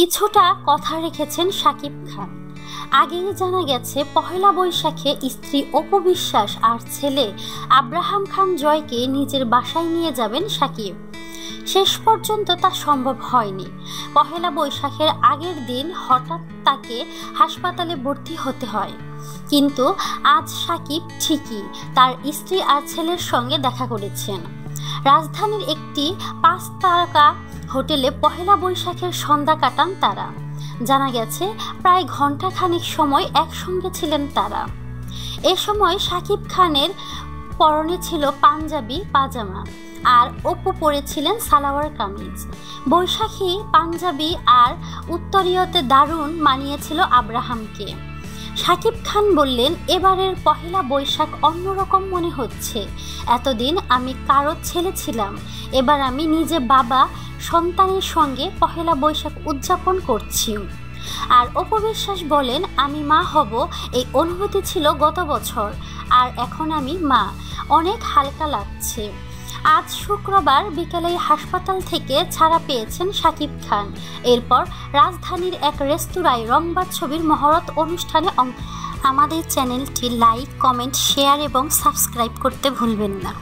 কিছুটা কথা রেখেছেন সাকিব খান। আগেই জানা গেছে, পহেলা বৈশাখে স্ত্রী অপবিশ্বাস আর ছেলে আব্রাহাম খান জয়কে নিজের বাসায় নিয়ে যাবেন সাকিব। শেষ পর্যন্ত তা সম্ভব হয়নি। পহেলা বৈশাখের আগের দিন হঠাৎ তাকে হাসপাতালে ভর্তি হতে হয়। কিন্তু আজ সাকিব ঠিকই তার স্ত্রী আর ছেলের সঙ্গে দেখা করেছেন। রাজধানীর একটি পাঁচ তারকা হোটেলে পহেলা বৈশাখের সন্ধ্যা কাটান তারা। জানা গেছে, প্রায় ঘণ্টা খানিক সময় একসঙ্গে ছিলেন তারা। এ সময় সাকিব খানের পরনে ছিল পাঞ্জাবি, পাজামা, আর অপু পরেছিলেন সালোয়ার কামিজ। বৈশাখী পাঞ্জাবি আর উত্তরীয়তে দারুণ মানিয়েছিল আব্রাহামকে। সাকিব খান বললেন, এবারের পহেলা বৈশাখ অন্যরকম মনে হচ্ছে। এতদিন আমি কারও ছেলে ছিলাম। এবার আমি নিজে বাবা, সন্তানের সঙ্গে পহেলা বৈশাখ উদযাপন করছি। আর অপবিশ্বাস বলেন, আমি মা হব, এই অনুভূতি ছিল গত বছর। আর এখন আমি মা। অনেক হালকা লাগছে। আজ শুক্রবার বিকেলে হাসপাতাল থেকে ছাড়া পেয়েছেন সাকিব খান। এরপর রাজধানীর এক রেস্তোরাঁয় রংবাদ ছবির মহরত অনুষ্ঠানে আমাদের চ্যানেলটি লাইক, কমেন্ট, শেয়ার এবং সাবস্ক্রাইব করতে ভুলবেন না।